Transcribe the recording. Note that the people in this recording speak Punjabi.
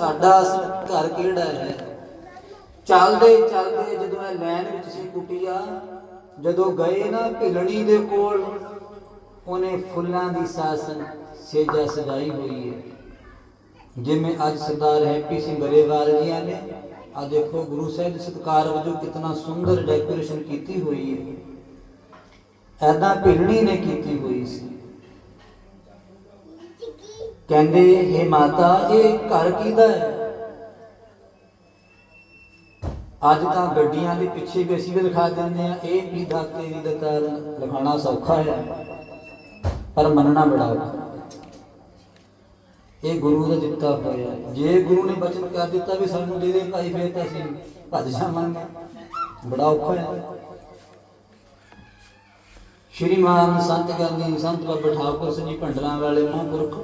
ਸਾਡਾ ਘਰ ਕਿਹੜਾ ਹੈ? ਚੱਲਦੇ ਚੱਲਦੇ ਜਦੋਂ ਇਹ ਲੈਣ ਵਿੱਚ ਸੀ ਕੁਟਿਆ, ਜਦੋਂ ਗਏ ਨਾ ਭਿਲਣੀ ਦੇ ਕੋਲ, ਉਹਨੇ ਫੁੱਲਾਂ ਦੀ ਸਾਸਨ ਸੇਜਾ ਸਜਾਈ ਹੋਈ ਹੈ। ਜਿਵੇਂ ਅੱਜ ਸਰਦਾਰ ਹੈਪੀ ਸਿੰਘ ਗਰੇਵਾਲ ਜੀਆਂ ਨੇ ਆ ਦੇਖੋ ਗੁਰੂ ਸਾਹਿਬ ਦੇ ਸਤਕਾਰ ਵਜੋਂ ਕਿਤਨਾ ਸੁੰਦਰ ਡੈਕੋਰੇਸ਼ਨ ਕੀਤੀ ਹੋਈ ਹੈ। ਐਦਾਂ ਭਿਲਣੀ ਨੇ ਕੀਤੀ ਹੋਈ ਕਹਿੰਦੇ हे ਮਾਤਾ, ਇਹ ਘਰ ਕਿਹਦਾ ਹੈ? ਅੱਜ ਤਾਂ ਗੱਡੀਆਂ ਦੇ ਪਿੱਛੇ ਵੀ ਅਸੀਂ ਵੀ ਲਿਖਾ ਦਿੰਦੇ ਆ ਇਹ ਵੀ ਦਾਤੇ ਦੀ ਦਤਾਰ ਲਿਖਾਣਾ ਸੌਖਾ ਹੈ, ਪਰ ਮੰਨਣਾ ਬੜਾ ਔਖਾ ਇਹ ਗੁਰੂ ਦਾ ਦਿੱਤਾ ਹੋਇਆ ਜੇ ਗੁਰੂ ਨੇ ਬਚਨ ਕਰ ਦਿੱਤਾ ਵੀ ਸਾਨੂੰ ਦੇ ਦੇ ਭਾਈ, ਫੇਰ ਤਾਂ ਅਸੀਂ ਭੱਜ ਜਾਵਾਂਗੇ। ਬੜਾ ਔਖਾ ਹੈ। ਸ਼੍ਰੀਮਾਨ ਸੰਤ ਗਾਂਧੀ, ਸੰਤ ਬਾਬਾ ਠਾਕੁਰ ਸਿੰਘ ਜੀ, ਭੰਡਰਾਂ ਵਾਲੇ ਮਹਾਂਪੁਰਖ